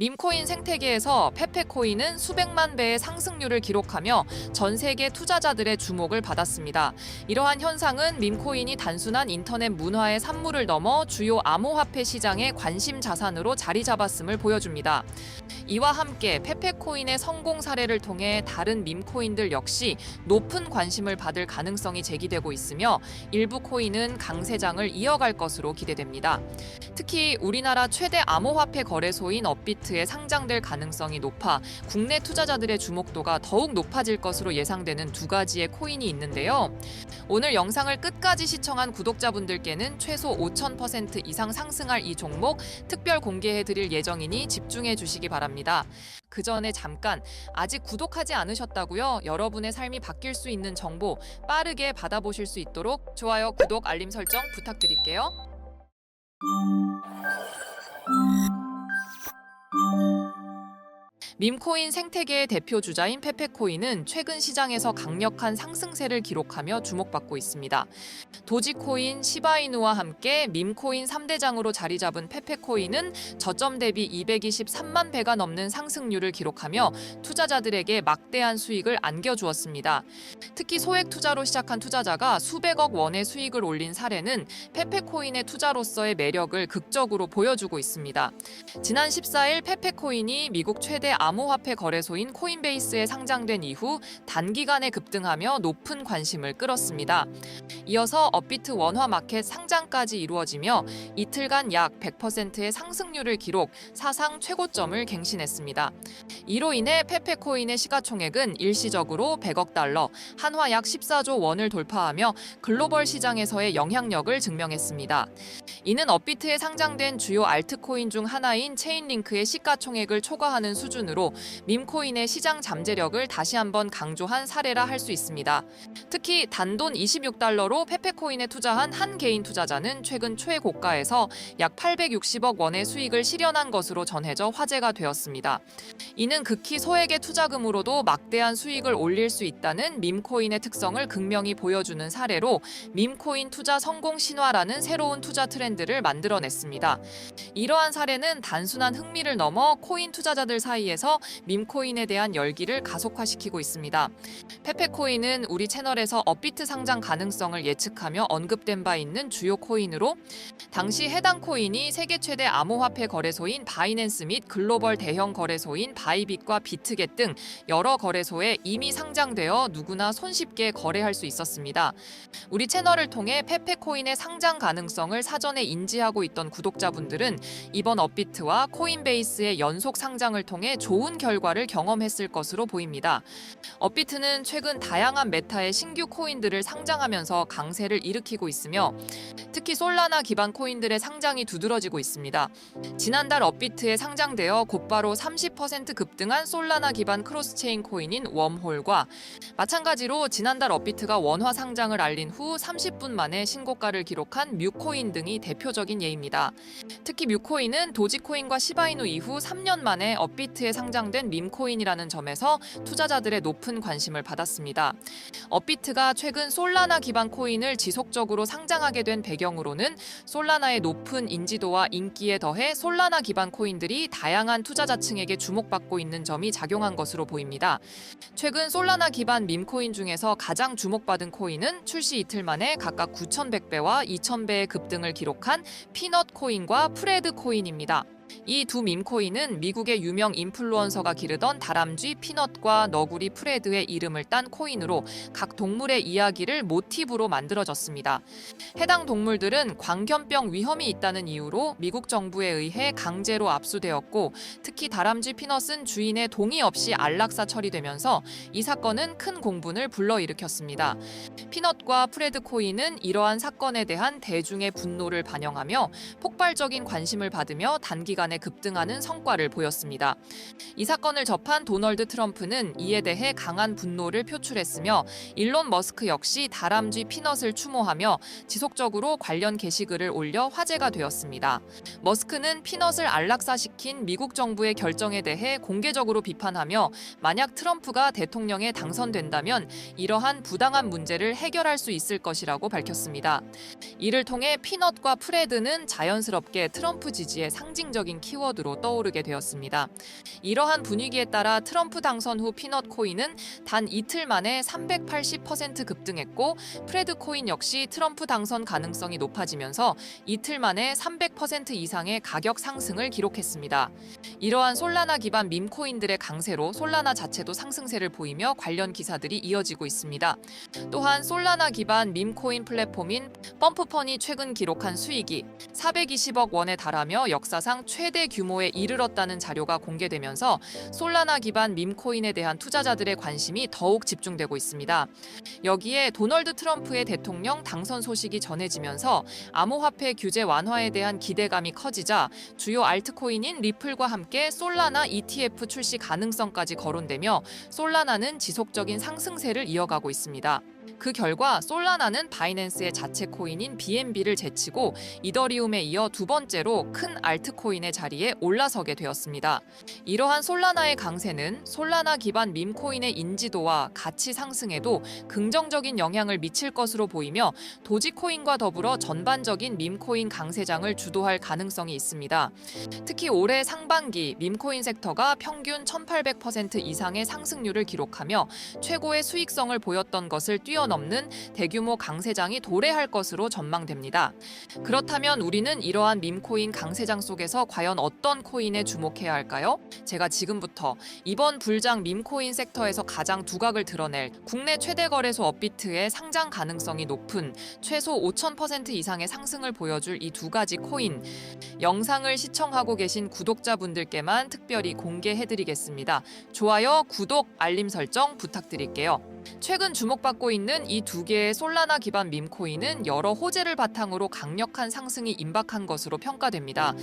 밈코인 생태계에서 페페코인은 수백만 배의 상승률을 기록하며 전 세계 투자자들의 주목을 받았습니다. 이러한 현상은 밈코인이 단순한 인터넷 문화의 산물을 넘어 주요 암호화폐 시장의 관심 자산으로 자리 잡았음을 보여줍니다. 이와 함께 페페코인의 성공 사례를 통해 다른 밈코인들 역시 높은 관심을 받을 가능성이 제기되고 있으며 일부 코인은 강세장을 이어갈 것으로 기대됩니다. 특히 우리나라 최대 암호화폐 거래소인 업비트 에 상장될 가능성이 높아 국내 투자자들의 주목도가 더욱 높아질 것으로 예상되는 두 가지의 코인이 있는데요. 오늘 영상을 끝까지 시청한 구독자분들께는 최소 5,000% 이상 상승할 이 종목 특별 공개해 드릴 예정이니 집중해 주시기 바랍니다. 그 전에 잠깐 아직 구독하지 않으셨다고요? 여러분의 삶이 바뀔 수 있는 정보 빠르게 받아보실 수 있도록 좋아요, 구독, 알림 설정 부탁드릴게요. 밈코인 생태계의 대표 주자인 페페코인은 최근 시장에서 강력한 상승세를 기록하며 주목받고 있습니다. 도지코인, 시바이누와 함께 밈코인 3대장으로 자리 잡은 페페코인은 저점 대비 223만 배가 넘는 상승률을 기록하며 투자자들에게 막대한 수익을 안겨주었습니다. 특히 소액 투자로 시작한 투자자가 수백억 원의 수익을 올린 사례는 페페코인의 투자로서의 매력을 극적으로 보여주고 있습니다. 지난 14일 페페코인이 미국 최대 암호화폐 거래소인 코인베이스에 상장된 이후 단기간에 급등하며 높은 관심을 끌었습니다. 이어서 업비트 원화 마켓 상장까지 이루어지며 이틀간 약 100%의 상승률을 기록 사상 최고점을 갱신했습니다. 이로 인해 페페코인의 시가총액은 일시적으로 100억 달러, 한화 약 14조 원을 돌파하며 글로벌 시장에서의 영향력을 증명했습니다. 이는 업비트에 상장된 주요 알트코인 중 하나인 체인링크의 시가총액을 초과하는 수준으로 밈코인의 시장 잠재력을 다시 한번 강조한 사례라 할 수 있습니다. 특히 단돈 26달러로 페페코인에 투자한 한 개인 투자자는 최근 최고가에서 약 860억 원의 수익을 실현한 것으로 전해져 화제가 되었습니다. 이는 극히 소액의 투자금으로도 막대한 수익을 올릴 수 있다는 밈코인의 특성을 극명히 보여주는 사례로 밈코인 투자 성공 신화라는 새로운 투자 트렌드를 만들어냈습니다. 이러한 사례는 단순한 흥미를 넘어 코인 투자자들 사이에서 밈코인에 대한 열기를 가속화시키고 있습니다. 페페코인은 우리 채널에서 업비트 상장 가능성을 예측하며 언급된 바 있는 주요 코인으로 당시 해당 코인이 세계 최대 암호화폐 거래소인 바이낸스 및 글로벌 대형 거래소인 바이빗과 비트겟 등 여러 거래소에 이미 상장되어 누구나 손쉽게 거래할 수 있었습니다. 우리 채널을 통해 페페코인의 상장 가능성을 사전에 인지하고 있던 구독자분들은 이번 업비트와 코인베이스의 연속 상장을 통해 좋은 결과를 경험했을 것으로 보입니다. 업비트는 최근 다양한 메타의 신규 코인들을 상장하면서 강세를 일으키고 있으며 특히 솔라나 기반 코인들의 상장이 두드러지고 있습니다. 지난달 업비트에 상장되어 곧바로 30% 급등한 솔라나 기반 크로스체인 코인인 웜홀과 마찬가지로 지난달 업비트가 원화 상장을 알린 후 30분 만에 신고가를 기록한 뮤코인 등이 대표적인 예입니다. 특히 뮤코인은 도지코인과 시바이누 이후 3년 만에 업비트에 상장 된 밈코인이라는 점에서 투자자들의 높은 관심을 받았습니다. 업비트가 최근 솔라나 기반 코인을 지속적으로 상장하게 된 배경으로는 솔라나의 높은 인지도와 인기에 더해 솔라나 기반 코인들이 다양한 투자자층에게 주목받고 있는 점이 작용한 것으로 보입니다. 최근 솔라나 기반 밈코인 중에서 가장 주목받은 코인은 출시 이틀 만에 각각 9,100배와 2,000배의 급등을 기록한 피넛 코인과 프레드 코인입니다. 이 두 밈코인은 미국의 유명 인플루언서가 기르던 다람쥐 피넛과 너구리 프레드의 이름을 딴 코인으로 각 동물의 이야기를 모티브로 만들어졌습니다. 해당 동물들은 광견병 위험이 있다는 이유로 미국 정부에 의해 강제로 압수되었고 특히 다람쥐 피넛은 주인의 동의 없이 안락사 처리되면서 이 사건은 큰 공분을 불러일으켰습니다. 피넛과 프레드 코인은 이러한 사건에 대한 대중의 분노를 반영하며 폭발적인 관심을 받으며 단기 간에 급등하는 성과를 보였습니다. 이 사건을 접한 도널드 트럼프는 이에 대해 강한 분노를 표출했으며 일론 머스크 역시 다람쥐 피넛을 추모하며 지속적으로 관련 게시글을 올려 화제가 되었습니다. 머스크는 피넛을 안락사시킨 미국 정부의 결정에 대해 공개적으로 비판하며 만약 트럼프가 대통령에 당선된다면 이러한 부당한 문제를 해결할 수 있을 것이라고 밝혔습니다. 이를 통해 피넛과 프레드는 자연스럽게 트럼프 지지의 상징적인 긍정적인 키워드로 떠오르게 되었습니다. 이러한 분위기에 따라 트럼프 당선 후 피넛 코인은 단 이틀 만에 380% 급등했고 프레드 코인 역시 트럼프 당선 가능성이 높아지면서 이틀 만에 300% 이상의 가격 상승을 기록했습니다. 이러한 솔라나 기반 밈 코인들의 강세로 솔라나 자체도 상승세를 보이며 관련 기사들이 이어지고 있습니다. 또한 솔라나 기반 밈 코인 플랫폼인 펌프펀이 최근 기록한 수익이 420억 원에 달하며 역사상 최대 규모에 이르렀다는 자료가 공개되면서 솔라나 기반 밈 코인에 대한 투자자들의 관심이 더욱 집중되고 있습니다. 여기에 도널드 트럼프의 대통령 당선 소식이 전해지면서 암호화폐 규제 완화에 대한 기대감이 커지자 주요 알트코인인 리플과 함께 솔라나 ETF 출시 가능성까지 거론되며 솔라나는 지속적인 상승세를 이어가고 있습니다. 그 결과 솔라나는 바이낸스의 자체 코인인 BNB를 제치고 이더리움에 이어 두 번째로 큰 알트코인의 자리에 올라서게 되었습니다. 이러한 솔라나의 강세는 솔라나 기반 밈코인의 인지도와 가치 상승에도 긍정적인 영향을 미칠 것으로 보이며 도지코인과 더불어 전반적인 밈코인 강세장을 주도할 가능성이 있습니다. 특히 올해 상반기 밈코인 섹터가 평균 1800% 이상의 상승률을 기록하며 최고의 수익성을 보였던 것을 뛰어 넘는 대규모 강세장이 도래할 것으로 전망됩니다. 그렇다면 우리는 이러한 밈코인 강세장 속에서 과연 어떤 코인에 주목해야 할까요? 제가 지금부터 이번 불장 밈코인 섹터에서 가장 두각을 드러낼 국내 최대 거래소 업비트의 상장 가능성이 높은 최소 5,000% 이상의 상승을 보여줄 이 두 가지 코인 영상을 시청하고 계신 구독자분들께만 특별히 공개해드리겠습니다. 좋아요, 구독, 알림 설정 부탁드릴게요. 최근 주목받고 있는 이 두 개의 솔라나 기반 밈코인은 여러 호재를 바탕으로 강력한 상승이 임박한 것으로 평가됩니다.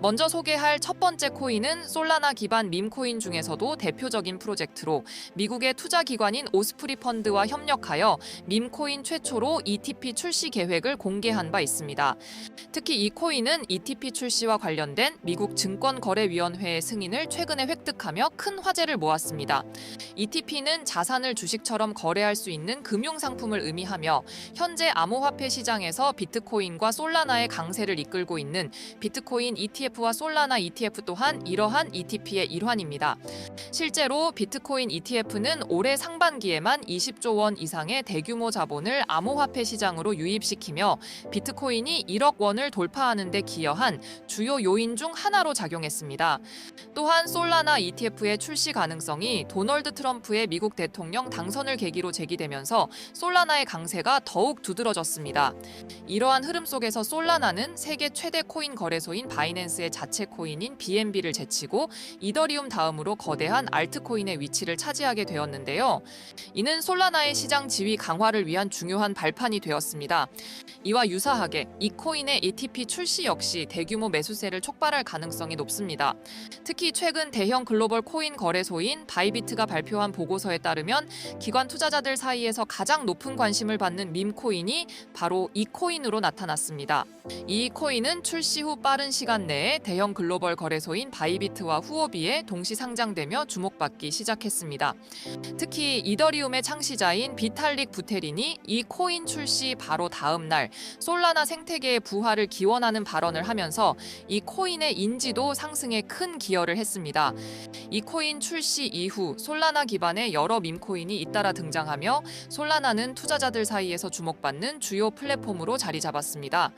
먼저 소개할 첫 번째 코인은 솔라나 기반 밈코인 중에서도 대표적인 프로젝트로 미국의 투자 기관인 오스프리 펀드와 협력하여 밈코인 최초로 ETP 출시 계획을 공개한 바 있습니다. 특히 이 코인은 ETP 출시와 관련된 미국 증권거래위원회의 승인을 최근에 획득하며 큰 화제를 모았습니다. ETP는 자산을 주식처럼 거래할 수 있는 금융 상품을 의미하며 현재 암호화폐 시장에서 비트코인과 솔라나의 강세를 이끌고 있는 비트코인 ETF와 솔라나 ETF 또한 이러한 ETP의 일환입니다. 실제로 비트코인 ETF는 올해 상반기에만 20조 원 이상의 대규모 자본을 암호화폐 시장으로 유입시키며 비트코인이 1억 원을 돌파하는 데 기여한 주요 요인 중 하나로 작용했습니다. 또한 솔라나 ETF의 출시 가능성이 도널드 트럼프의 미국 대통령 당선을 계기로 제기되면서 솔라나의 강세가 더욱 두드러졌습니다. 이러한 흐름 속에서 솔라나는 세계 최대 코인 거래소인 바이낸스의 자체 코인인 BNB를 제치고 이더리움 다음으로 거대한 알트코인의 위치를 차지하게 되었는데요. 이는 솔라나의 시장 지위 강화를 위한 중요한 발판이 되었습니다. 이와 유사하게 이 코인의 ETP 출시 역시 대규모 매수세를 촉발할 가능성이 높습니다. 특히 최근 대형 글로벌 코인 거래소인 바이비트가 발표한 보고서에 따르면 기관 투자자들 사이에서 가장 높은 관심을 받는 밈 코인이 바로 이 코인으로 나타났습니다. 이 코인은 출시 후 빠른 시간 내에 대형 글로벌 거래소인 바이비트와 후오비에 동시 상장되며 주목받기 시작했습니다. 특히 이더리움의 창시자인 비탈릭 부테린이 이 코인 출시 바로 다음 날 솔라나 생태계의 부활을 기원하는 발언을 하면서 이 코인의 인지도 상승에 큰 기여를 했습니다. 이 코인 출시 이후 솔라나 기반의 여러 밈코인이 잇따라 등장하며 솔라나는 투자자들 사이에서 주목받는 주요 플랫폼으로 자리 잡았습니다.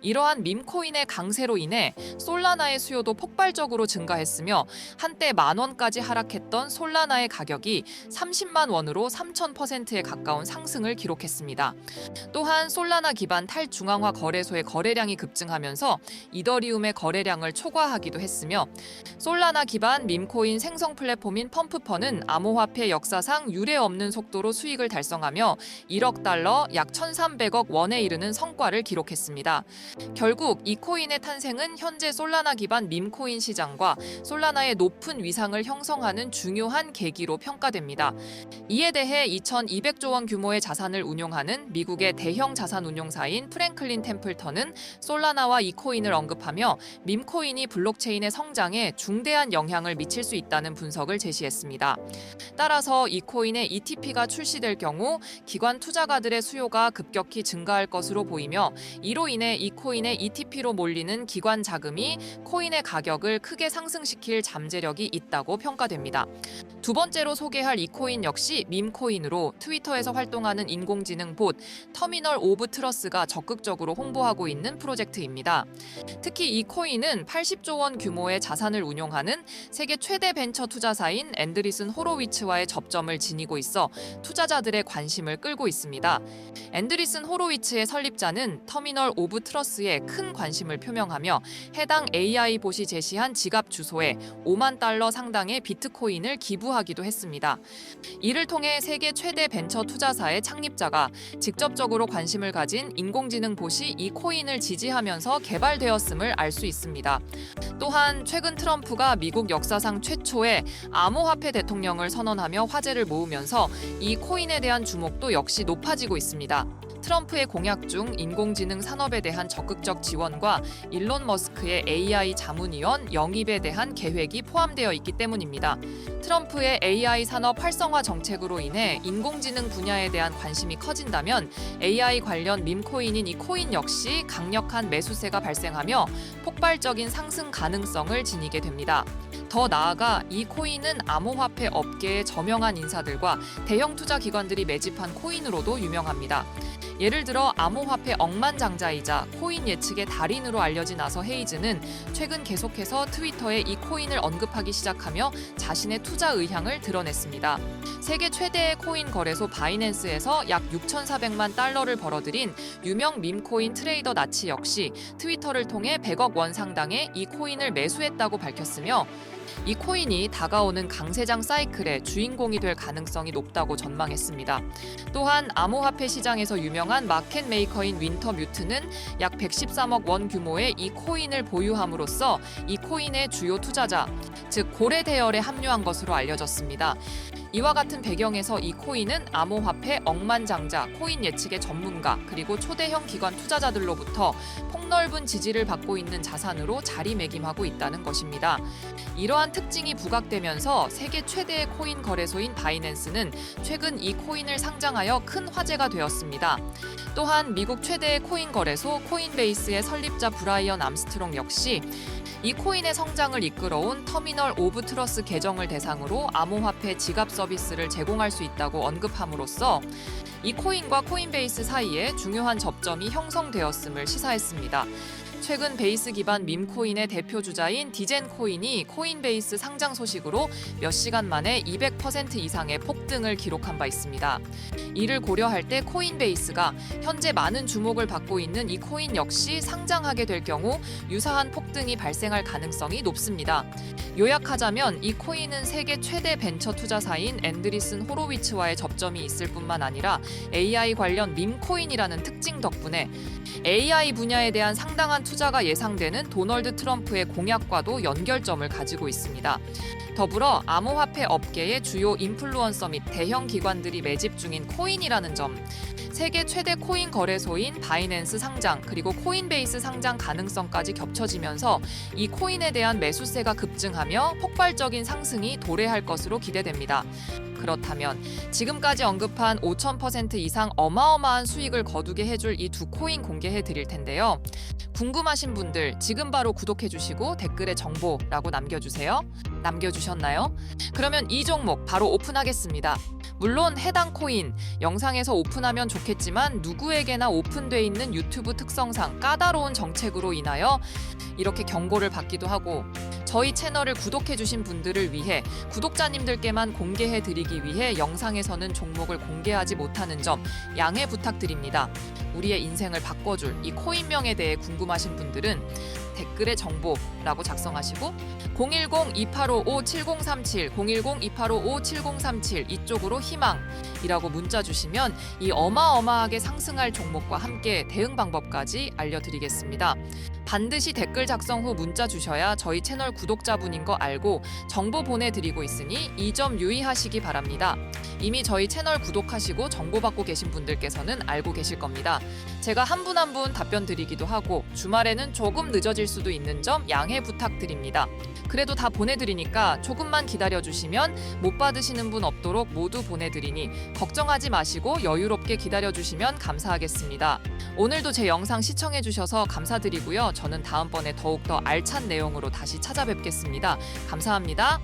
이러한 밈코인의 강세로 인해 솔라나의 수요도 폭발적으로 증가했으며 한때 만 원까지 하락했던 솔라나의 가격이 30만 원으로 3,000%에 가까운 상승을 기록했습니다. 또한 솔라나 기반 탈중앙화 거래소의 거래량이 급증하면서 이더리움의 거래량을 초과하기도 했으며 솔라나 기반 밈코인 생성 플랫폼인 펌프펀은 암호화폐 역사상 유례 없는 속도로 수익을 달성하며 1억 달러 약 1,300억 원에 이르는 성과를 기록했습니다. 결국 이 코인의 탄생은 현재 솔라나 기반 밈코인 시장과 솔라나의 높은 위상을 형성하는 중요한 계기로 평가됩니다. 이에 대해 2,200조 원 규모의 자산을 운용하는 미국의 대형 자산 운용사인 프랭클린 템플턴은 솔라나와 이 코인을 언급하며 밈코인이 블록체인의 성장에 중대한 영향을 미칠 수 있다는 분석을 제시했습니다. 따라서 이 코인의 ETP ETP가 출시될 경우 기관 투자가들의 수요가 급격히 증가할 것으로 보이며 이로 인해 이 코인의 ETP로 몰리는 기관 자금이 코인의 가격을 크게 상승시킬 잠재력이 있다고 평가됩니다. 두 번째로 소개할 이 코인 역시 밈코인으로 트위터에서 활동하는 인공지능 봇 터미널 오브 트러스가 적극적으로 홍보하고 있는 프로젝트입니다. 특히 이 코인은 80조 원 규모의 자산을 운용하는 세계 최대 벤처 투자사인 앤드리슨 호로위츠와의 접점을 지니고 있어 투자자들의 관심을 끌고 있습니다. 앤드리슨 호로위츠의 설립자는 터미널 오브 트러스에 큰 관심을 표명하며 해당 AI 봇이 제시한 지갑 주소에 5만 달러 상당의 비트코인을 기부하기도 했습니다. 이를 통해 세계 최대 벤처 투자사의 창립자가 직접적으로 관심을 가진 인공지능 봇이 이 코인을 지지하면서 개발되었음을 알 수 있습니다. 또한 최근 트럼프가 미국 역사상 최초의 암호화폐 대통령을 선언하며 화제를 모으면서 이 코인에 대한 주목도 역시 높아지고 있습니다. 트럼프의 공약 중 인공지능 산업에 대한 적극적 지원과 일론 머스크의 AI 자문위원 영입에 대한 계획이 포함되어 있기 때문입니다. 트럼프의 AI 산업 활성화 정책으로 인해 인공지능 분야에 대한 관심이 커진다면 AI 관련 밈코인인 이 코인 역시 강력한 매수세가 발생하며 폭발적인 상승 가능성을 지니게 됩니다. 더 나아가 이 코인은 암호화폐 업계의 저명한 인사들과 대형 투자 기관들이 매집한 코인으로도 유명합니다. 예를 들어 암호화폐 억만장자이자 코인 예측의 달인으로 알려진 아서 헤이즈는 최근 계속해서 트위터에 이 코인을 언급하기 시작하며 자신의 투자 의향을 드러냈습니다. 세계 최대의 코인 거래소 바이낸스에서 약 6,400만 달러를 벌어들인 유명 밈코인 트레이더 나치 역시 트위터를 통해 100억 원 상당의 이 코인을 매수했다고 밝혔으며 이 코인이 다가오는 강세장 사이클의 주인공이 될 가능성이 높다고 전망했습니다. 또한 암호화폐 시장에서 유명한 마켓 메이커인 윈터 뮤트는 약 113억 원 규모의 이 코인을 보유함으로써 이 코인의 주요 투자자, 즉 고래 대열에 합류한 것으로 알려졌습니다. 이와 같은 배경에서 이 코인은 암호화폐 억만장자, 코인 예측의 전문가, 그리고 초대형 기관 투자자들로부터 폭 넓은 지지를 받고 있는 자산으로 자리매김하고 있다는 것입니다. 이러한 특징이 부각되면서 세계 최대의 코인 거래소인 바이낸스는 최근 이 코인을 상장하여 큰 화제가 되었습니다. 또한 미국 최대의 코인 거래소 코인베이스의 설립자 브라이언 암스트롱 역시 이 코인의 성장을 이끌어온 터미널 오브 트러스 계정을 대상으로 암호화폐 지갑 서비스를 제공할 수 있다고 언급함으로써 이 코인과 코인베이스 사이에 중요한 접점이 형성되었음을 시사했 습니다. 최근 베이스 기반 밈코인의 대표 주자인 디젠코인이 코인베이스 상장 소식으로 몇 시간 만에 200% 이상의 폭등을 기록한 바 있습니다. 이를 고려할 때 코인베이스가 현재 많은 주목을 받고 있는 이 코인 역시 상장하게 될 경우 유사한 폭등이 발생할 가능성이 높습니다. 요약하자면 이 코인은 세계 최대 벤처 투자사인 앤드리슨 호로위츠와의 접점이 있을 뿐만 아니라 AI 관련 밈코인이라는 특징 덕분에 AI 분야에 대한 상당한 투자가 예상되는 도널드 트럼프의 공약과도 연결점을 가지고 있습니다. 더불어 암호화폐 업계의 주요 인플루언서 및 대형 기관들이 매집 중인 코인이라는 점, 세계 최대 코인 거래소인 바이낸스 상장 그리고 코인베이스 상장 가능성까지 겹쳐지면서 이 코인에 대한 매수세가 급증하며 폭발적인 상승이 도래할 것으로 기대됩니다. 그렇다면 지금까지 언급한 5,000% 이상 어마어마한 수익을 거두게 해줄 이 두 코인 공개해 드릴 텐데요. 궁금하신 분들 지금 바로 구독해 주시고 댓글에 정보라고 남겨주세요. 남겨주셨나요? 그러면 이 종목 바로 오픈하겠습니다. 물론 해당 코인 영상에서 오픈하면 좋겠지만 누구에게나 오픈돼 있는 유튜브 특성상 까다로운 정책으로 인하여 이렇게 경고를 받기도 하고 저희 채널을 구독해 주신 분들을 위해 구독자님들께만 공개해 드리기 위해 영상에서는 종목을 공개하지 못하는 점 양해 부탁드립니다. 우리의 인생을 바꿔줄 이 코인명에 대해 궁금하신 분들은 댓글에 정보라고 작성하시고 010-2855-7037, 010-2855-7037 이쪽으로 희망이라고 문자 주시면 이 어마어마하게 상승할 종목과 함께 대응 방법까지 알려드리겠습니다. 반드시 댓글 작성 후 문자 주셔야 저희 채널 구독자분인 거 알고 정보 보내드리고 있으니 이 점 유의하시기 바랍니다. 이미 저희 채널 구독하시고 정보받고 계신 분들께서는 알고 계실 겁니다. 제가 한 분 한 분 답변 드리기도 하고 주말에는 조금 늦어질 수도 있는 점 양해 부탁드립니다. 그래도 다 보내드리니까 조금만 기다려주시면 못 받으시는 분 없도록 모두 보내드리니 걱정하지 마시고 여유롭게 기다려주시면 감사하겠습니다. 오늘도 제 영상 시청해주셔서 감사드리고요. 저는 다음번에 더욱더 알찬 내용으로 다시 찾아뵙겠습니다. 감사합니다.